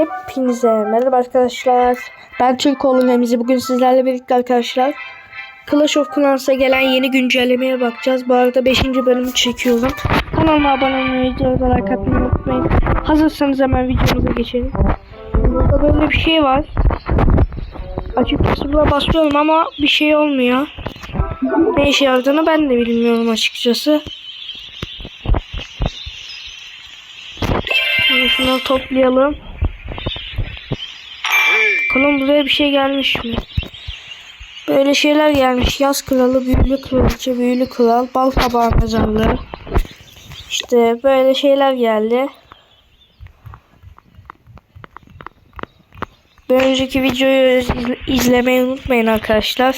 Hepinize merhaba arkadaşlar. Ben Türk oğlum Remzi. Bugün sizlerle birlikte arkadaşlar Clash of Clans'a gelen yeni güncellemeye bakacağız. Bu arada 5. bölümü çekiyorum. Kanalıma abone olmayı, videoda like atmayı unutmayın. Hazırsanız hemen videomuza geçelim. Burada böyle bir şey var. Açıkçası buna basıyorum ama bir şey olmuyor. Ne işe yaradığını ben de bilmiyorum açıkçası. Şimdi şunları toplayalım. Bakalım buraya bir şey gelmiş mi? Böyle şeyler gelmiş. Yaz kralı, büyülü kraliçe, büyülü kral, bal kabağı mezarlığı. İşte böyle şeyler geldi. Bir önceki videoyu iz- izlemeyi unutmayın arkadaşlar.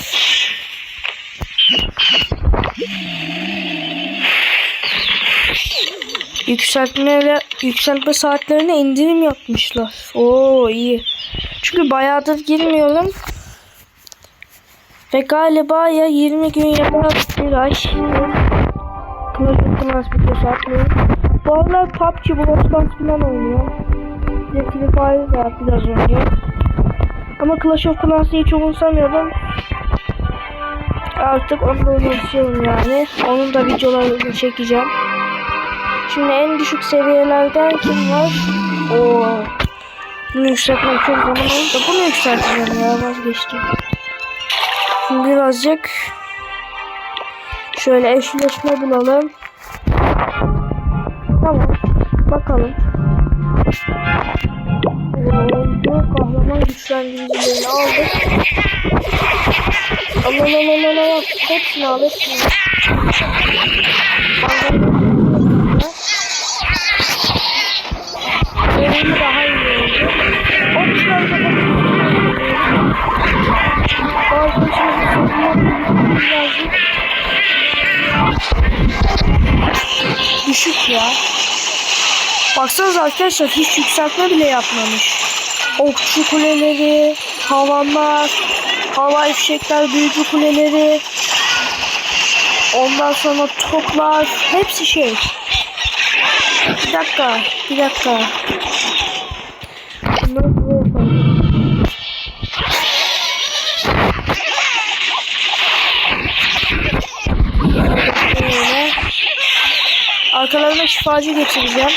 Yükseltme, yükseltme saatlerine indirim yapmışlar. Oo iyi. Çünkü bayağıdır girmiyorum. Ve galiba ya 20 gün ya da bir ay. Clash of Clans videosu atmıyorum. Bu aralar PUBG, Stars falan oynuyor. Bir de Free Fire da biraz önce. Ama Clash of Clans'ı hiç umursamıyordum. Artık onu da unutuyorum yani. Onun da videolarını çekeceğim. Şimdi en düşük seviyelerde kim var? Oo. Bunu yükseltmek çok zaman oldu. Bunu yükselteceğim ya vazgeçtim. Şimdi birazcık şöyle eşleşme bulalım. Tamam. Bakalım. Oldu. Kahraman güçlendiricilerini aldık. Allah Allah Allah Allah. Hepsini al hepsini. Benim daha Bazı sormak birazcık düşük ya. Baksanıza arkadaşlar hiç yükseltme bile yapmamış. Okçu kuleleri, havanlar, hava fişekler, büyücü kuleleri, ondan sonra toplar, hepsi şey. Bir dakika, bir dakika. Yapalım. Böyle. Arkalarına şifacı getireceğim.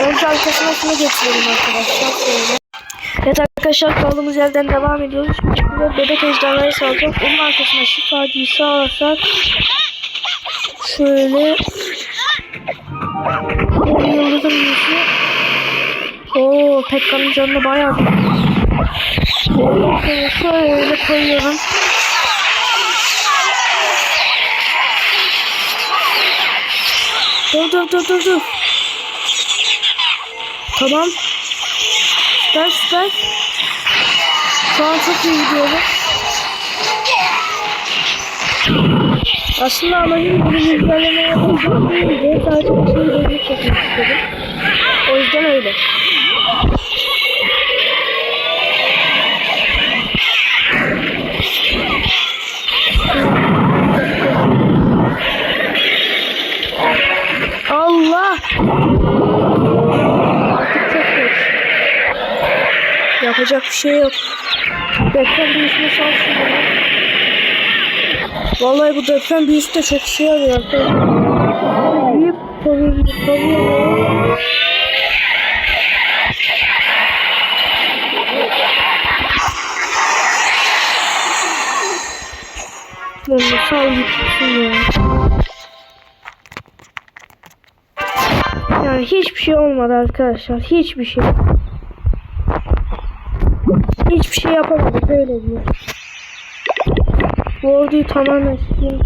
Önce arkasına şunu getirelim arkadaşlar. Şöyle. Evet arkadaşlar kaldığımız yerden devam ediyoruz. Şimdi bebek ejderhayı salacağız. Onun arkasına şifacıyı sağlarsak şöyle yıldızın yüzü Oo Pekka'nın canını bayağı şöyle koyuyorum. Dur dur dur dur dur. Tamam. Süper süper. Şu an çok iyi gidiyorum. Aslında amacım bunu güncelleme yapacağım değildi. Sadece bir deneyip çekmek istedim. O yüzden öyle. Yapacak bir şey yok. Deprem büyüsüne sal şunu. Vallahi bu deprem büyüsü de çok işe yarıyor arkadaşlar. Büyük tabii tabii. Bunu sal gitsin. Yani hiçbir şey olmadı arkadaşlar. Hiçbir şey. Hiçbir şey yapamadık öyle diyor. Bu orduyu tamamen sileyim.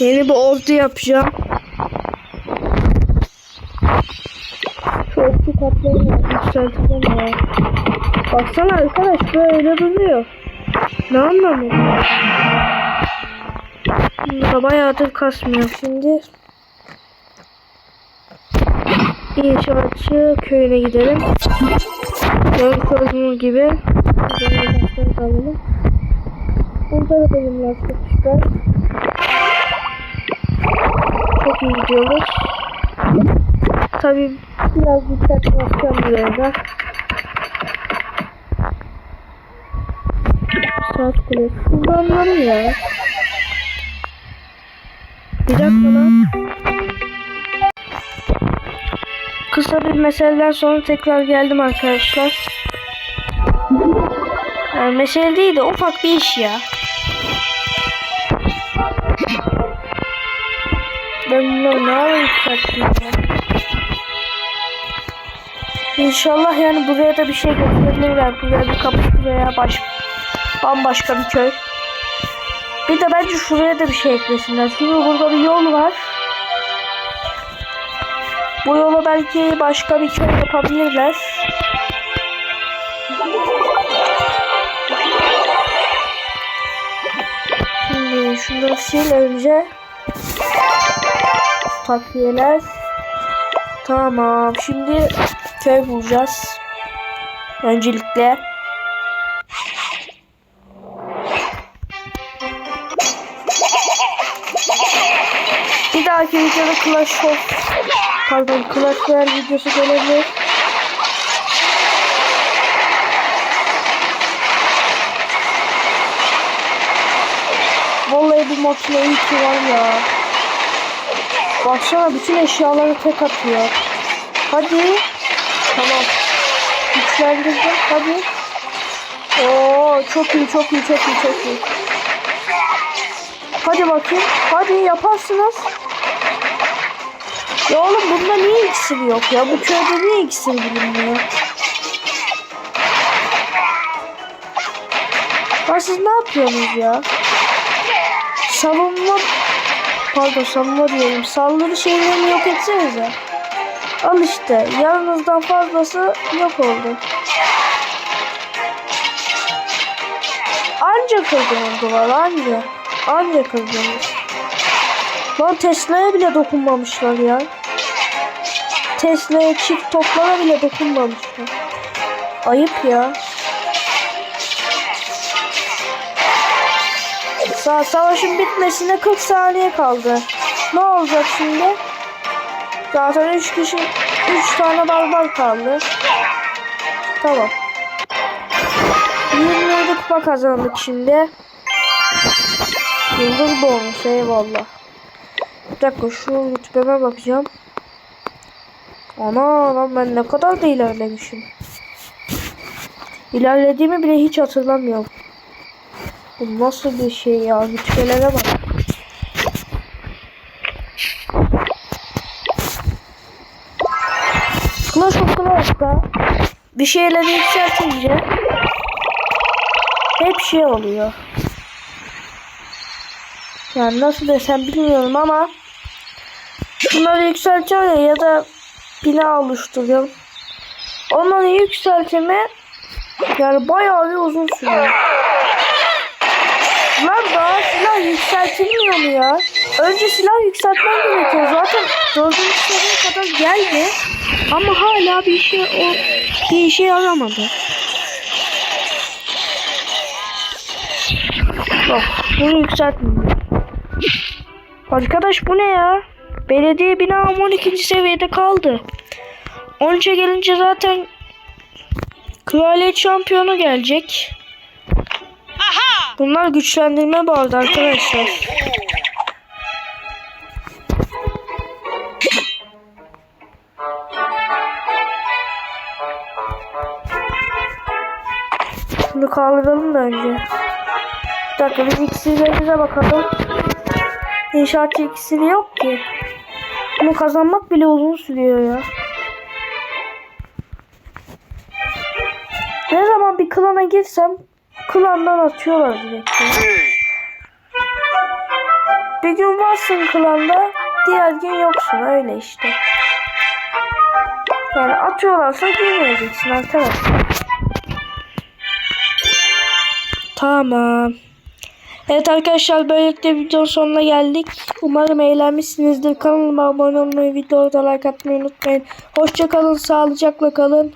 Yeni bir ordu yapacağım. Şu okçu kaplarını yükselteceğim ya. Baksana arkadaş böyle duruyor. Ne anlamı? Bunda bayağıdır kasmıyor şimdi. İnşaatçı köyüne gidelim. Görmüş olduğunuz gibi. Burada da bölümler süper. çok iyi gidiyoruz. Tabii biraz dikkatli bakacağım burada. Saat kulesi. Kullanmalı ya. Bir dakika lan. Kısa bir meseleden sonra tekrar geldim arkadaşlar. Yani mesele değil de ufak bir iş ya. Ben bunları ne ara yükselttim ya. İnşallah yani buraya da bir şey getirebilirler. Buraya bir kapı veya baş, bambaşka bir köy. Bir de bence şuraya da bir şey eklesinler. Çünkü burada bir yol var. Bu yola belki başka bir köy yapabilirler. Şimdi şunları sil önce. Takviyeler. Tamam. Şimdi köy bulacağız. Öncelikle. Dahaki videoda Clash of pardon Clash Royale videosu gelebilir. Vallahi bu makine iyi ki var ya. Baksana bütün eşyaları tek atıyor. Hadi. Tamam. Güçlendirdim. Hadi. Oo çok iyi çok iyi çok iyi çok iyi. Hadi bakayım. Hadi yaparsınız. Ya oğlum bunda niye iksir yok ya? Bu köyde niye iksir bilinmiyor? Ya siz ne yapıyorsunuz ya? Savunma pardon savunma diyorum. Saldırı şeylerini yok etsenize. Al işte. Yarınızdan fazlası yok oldu. Anca kırdınız duvar anca. Anca kırdınız. Lan Tesla'ya bile dokunmamışlar ya. Tesla'ya çift toplara bile dokunmamışlar. Ayıp ya. Sa savaşın bitmesine 40 saniye kaldı. Ne olacak şimdi? Zaten 3 kişi 3 tane barbar kaldı. Tamam. 27 kupa kazandık şimdi. Yıldız bonus eyvallah. Bir dakika şu rütbeme bakacağım. Ana lan ben ne kadar da ilerlemişim. İlerlediğimi bile hiç hatırlamıyorum. Bu nasıl bir şey ya? Rütbelere bak. Clash of Clans'ta bir şeyleri yükseltince hep şey oluyor. Yani nasıl desem bilmiyorum ama şunları yükseltiyor ya ya da bina oluşturuyor. Onları yükseltme yani bayağı bir uzun sürüyor. Lan daha silah yükseltilmiyor mu ya? Önce silah yükseltmen gerekiyor. Zaten dördüncü seviyeye kadar geldi. Ama hala bir şey o bir işe yaramadı. Bak bunu yükseltmiyor. Arkadaş bu ne ya? Belediye binam 12. seviyede kaldı. 13'e gelince zaten kraliyet şampiyonu gelecek. Bunlar güçlendirme bağlı arkadaşlar. Bunu kaldıralım da önce. Bir dakika biz iksirlerimize bakalım. İnşaatçı iksiri yok ki. Bunu kazanmak bile uzun sürüyor ya. Ne zaman bir klana girsem klandan atıyorlar direkt. Bir gün varsın klanda, diğer gün yoksun öyle işte. Yani atıyorlarsa girmeyeceksin arkadaşlar. Tamam. Evet arkadaşlar böylelikle videonun sonuna geldik. Umarım eğlenmişsinizdir. Kanalıma abone olmayı, videoda like atmayı unutmayın. Hoşçakalın, sağlıcakla kalın.